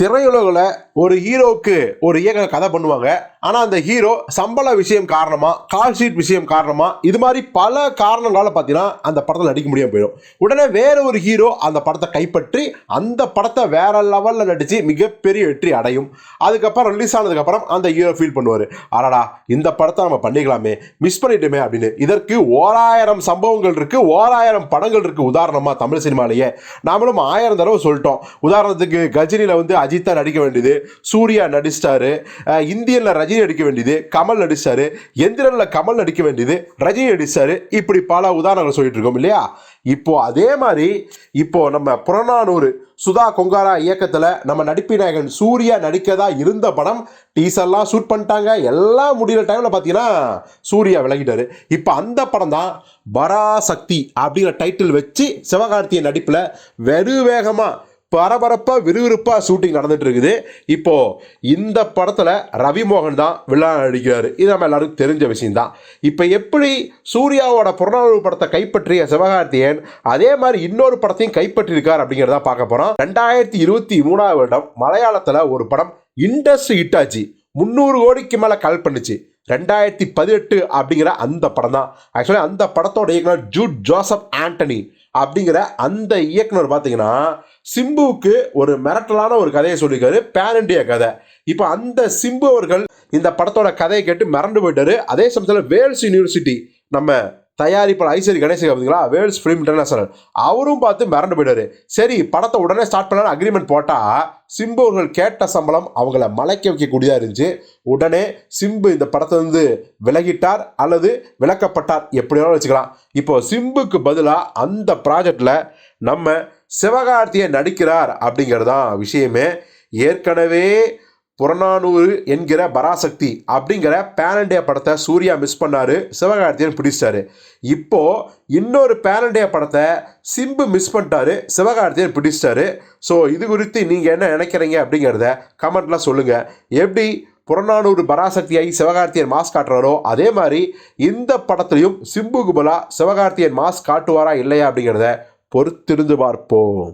திரையுலகில் ஒரு ஹீரோவுக்கு ஒரு இயக்க கதை பண்ணுவாங்க. ஆனால் அந்த ஹீரோ சம்பள விஷயம் காரணமாக கால் ஷீட் விஷயம் காரணமாக இது மாதிரி பல காரணங்களால் பார்த்தீங்கன்னா அந்த படத்தில் நடிக்க முடியாம போயிடும். உடனே வேற ஒரு ஹீரோ அந்த படத்தை கைப்பற்றி அந்த படத்தை வேற லெவலில் நடித்து மிகப்பெரிய வெற்றி அடையும். அதுக்கப்புறம் ரிலீஸ் ஆனதுக்கப்புறம் அந்த ஹீரோ ஃபீல் பண்ணுவார். அடடா இந்த படத்தை நம்ம பண்ணிக்கலாமே மிஸ் பண்ணிட்டோமே அப்படின்னு. இதற்கு ஓராயிரம் சம்பவங்கள் இருக்குது ஓராயிரம் படங்கள் இருக்குது உதாரணமாக தமிழ் சினிமாலேயே. நாமளும் ஆயிரம் தடவை சொல்லிட்டோம். உதாரணத்துக்கு கஜினியில் வந்து அஜித்தா நடிக்க வேண்டியது சூர்யா நடிச்சிட்டாரு அஹ் இந்தியன்ல ரஜினி நடிக்க வேண்டியது கமல் நடிச்சாரு எந்திரன்ல கமல் நடிக்க வேண்டியது ரஜினி நடிச்சாரு இப்படி பல உதாரணங்கள் சொல்லிட்டு இருக்கோம் இல்லையா? இப்போ அதே மாதிரி இப்போ நம்ம புறநானூறு சுதா கொங்காரா இயக்கத்தில் நம்ம நடிப்பு நாயகன் சூர்யா நடிக்கதா இருந்த படம் டீசர்லாம் ஷூட் பண்ணிட்டாங்க எல்லாம் முடிகிற டைமில் பார்த்தீங்கன்னா சூர்யா விலகிட்டார் இப்போ அந்த படம் தான் பராசக்தி அப்படிங்கிற டைட்டில் வச்சு சிவகார்த்தியின் நடிப்பில் வெறு வேகமாக பரபரப்பாக விறுவிறுப்பாக ஷூட்டிங் நடந்துட்டு இருக்குது இப்போது இந்த படத்தில் ரவிமோகன் தான் வில்லன் நடிக்கிறார். இது நம்ம எல்லாருக்கும் தெரிஞ்ச விஷயம்தான். இப்போ எப்படி சூர்யாவோட புறநானூறு படத்தை கைப்பற்றிய சிவகார்த்தியன் அதே மாதிரி இன்னொரு படத்தையும் கைப்பற்றியிருக்கார் அப்படிங்கிறத பார்க்க போகிறோம் ரெண்டாயிரத்தி இருபத்தி மூணாவது வருடம் மலையாளத்தில் ஒரு படம் இண்டஸ்ட்ரி ஹிட்டாச்சு முந்நூறு கோடிக்கு மேலே கால் பண்ணுச்சு. ரெண்டாயிரத்தி பதினெட்டு அப்படிங்கிற அந்த படம் தான் ஆக்சுவலி அந்த படத்தோட இயக்குனர் ஜூட் ஜோசப் ஆண்டனி அப்படிங்கிற அந்த இயக்குனர் பார்த்தீங்கன்னா சிம்புவுக்கு ஒரு மிரட்டலான ஒரு கதையை சொல்லியிருக்காரு. பேன் இண்டியா கதை. இப்போ அந்த சிம்பு அவர்கள் இந்த படத்தோட கதையை கேட்டு மிரண்டு போயிட்டாரு. அதே சமயத்தில் வேல்ஸ் யூனிவர்சிட்டி நம்ம தயாரிப்பாளர் ஐஸ்வரி கணேசன் பார்த்தீங்களா வேர்ல்ஸ் ஃபிலிம் இன்டர்நேஷனல். அவரும் பார்த்து மிரண்டு போயிடுவார் சரி படத்தை உடனே ஸ்டார்ட் பண்ண அக்ரிமெண்ட் போட்டால் சிம்பு அவர்கள் கேட்ட சம்பளம் அவங்கள மலைக்க வைக்கக்கூடியதாக இருந்துச்சு. உடனே சிம்பு இந்த படத்தை வந்து விலகிட்டார் அல்லது விலக்கப்பட்டார் எப்படி வேணாலும் வச்சுக்கலாம். இப்போ சிம்புக்கு பதிலாக அந்த ப்ராஜெக்டில் நம்ம சிவகார்த்தியை நடிக்கிறார் அப்படிங்கிறது தான் விஷயமே. ஏற்கனவே புறநானூறு என்கிற பராசக்தி அப்படிங்கிற பேன் படத்தை சூர்யா மிஸ் பண்ணாரு சிவகார்த்தியன் பிடிச்சிட்டாரு. இப்போ இன்னொரு பேன் படத்தை சிம்பு மிஸ் பண்ணிட்டாரு சிவகார்த்தியன் பிடிச்சிட்டாரு. ஸோ இது குறித்து நீங்கள் என்ன நினைக்கிறீங்க அப்படிங்கிறத கமெண்ட்ல சொல்லுங்கள் எப்படி புறநானூறு பராசக்தியாகி சிவகார்த்தியன் மாஸ் காட்டுறாரோ அதே மாதிரி இந்த படத்துலையும் சிம்பு குபலா சிவகார்த்தியன் மாஸ் காட்டுவாரா இல்லையா அப்படிங்கிறத பொறுத்திருந்து பார்ப்போம்.